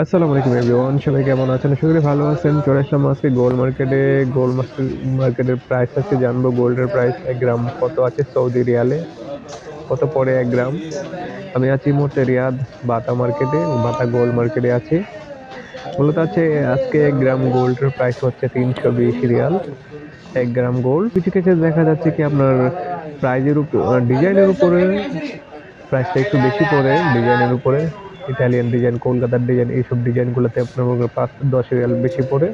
আসসালামু আলাইকুম এভরিওয়ান সবাই কেমন আছেন? আশা ভালো আছেন। চলে আসলাম আজকে গোল্ড মার্কেটে গোল্ড মার্কেটের প্রাইস আজকে জানব গোল্ডের প্রাইস এক গ্রাম কত আছে সৌদি রিয়ালে। কত পড়ে এক গ্রাম আমি আছি মুহূর্তে রিয়াদ বাতা মার্কেটে বাতা গোল্ড মার্কেটে আছি। মূলত আছে, আজকে এক গ্রাম গোল্ডের প্রাইস হচ্ছে তিনশো বিশ রিয়াল। এক গ্রাম গোল্ড কিছু কিছু দেখা যাচ্ছে কি আপনার প্রাইজের উপর ডিজাইনের উপরে প্রাইসটা একটু বেশি পড়ে ডিজাইনের উপরে। ইটালিয়ান ডিজাইন কলকাতার ডিজাইন এইসব ডিজাইনগুলোতে আপনার পাঁচ দশ রিয়াল বেশি পড়ে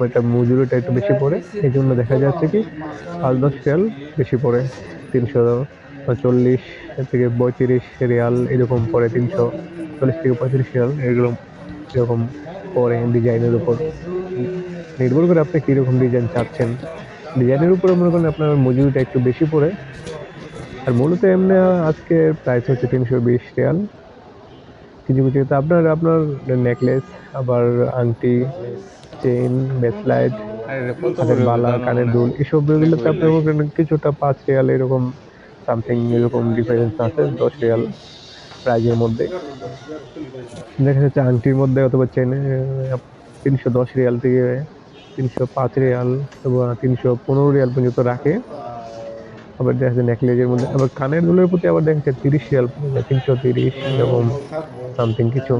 ওইটা মজুরিটা একটু বেশি পড়ে, এই জন্য দেখা যাচ্ছে কি পাঁচ দশ রিয়াল বেশি পড়ে, তিনশো চল্লিশ থেকে পঁয়ত্রিশ রিয়াল এরকম পড়ে, তিনশো চল্লিশ থেকে পঁয়ত্রিশ রিয়াল এরকম এরকম পড়ে ডিজাইনের উপর। নির্ভর করে আপনি কীরকম ডিজাইন চাচ্ছেন। ডিজাইনের উপরে মনে করেন আপনার মজুরিটা একটু বেশি পড়ে, আর মূলত এমনি আজকে প্রাইস হচ্ছে তিনশো বিশ রিয়াল কিছু কিছু ক্ষেত্রে আপনার আপনার নেকলেস আবার আংটি চেইন ব্রেসলাইট হাতের বালা, কানের দুল, এসব এগুলোতে আপনার কিছুটা পাঁচ রিয়াল এরকম সামথিং এরকম ডিফারেন্স আছে, দশ রিয়াল প্রাইজের মধ্যে। দেখা যাচ্ছে আংটির মধ্যে অথবা চেনে তিনশো দশ রিয়াল থেকে তিনশো পাঁচ রিয়াল অথবা তিনশো পনেরো রিয়াল পর্যন্ত রাখে। আবার দেখা যাচ্ছে নেকলেজের মধ্যে আবার কানের দুলের প্রতি আবার দেখা যাচ্ছে তিরিশ রিয়াল তিনশো তিরিশ এরকম সামথিং কিছু.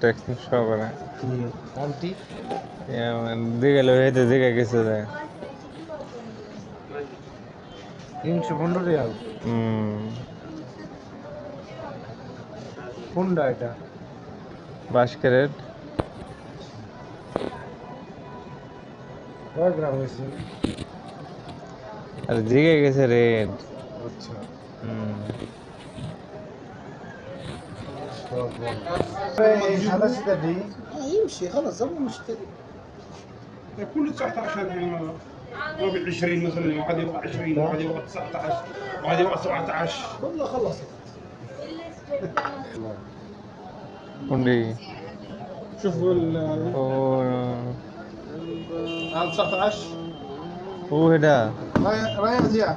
ট্যাক্স সব করে Anti? দিকে লো হইতে দিকে কিছু দেয় তিনশো পনেরো রিয়াল? হুম। কোনটা এটা? বাস ক্যারেট কয় গ্রাম হয়েছে? আর দিকে গেছে রেড। আচ্ছা। خلاص يمشي خلاص زعما مشكل كل 19 يعني ربع 20 مثلا وغادي يوقع 20 وغادي يوقع 19 وغادي يوقع 17 والله خلصت قول شوفوا ال 19 هو هذا رايح زياد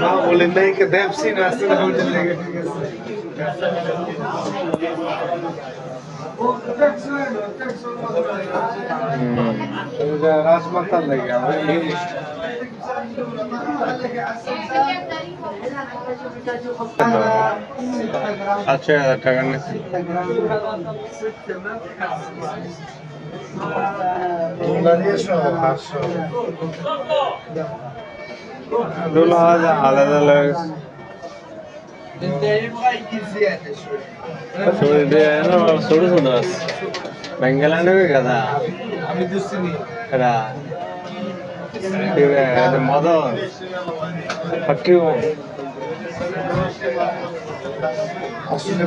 ನಾವು ಲಿಂಗಕ್ಕೆ ದೇವಸಿ ನಾಸ್ತಿನ ಹೊಂದಿದ್ದೇವೆ রাজমাতার লাগে আমরা আচ্ছা টাকা আলাদা লাগে చూడు సుదోస్ బెంగళూరు కదా ఇక్కడ మోదన్ పక్కి అసలు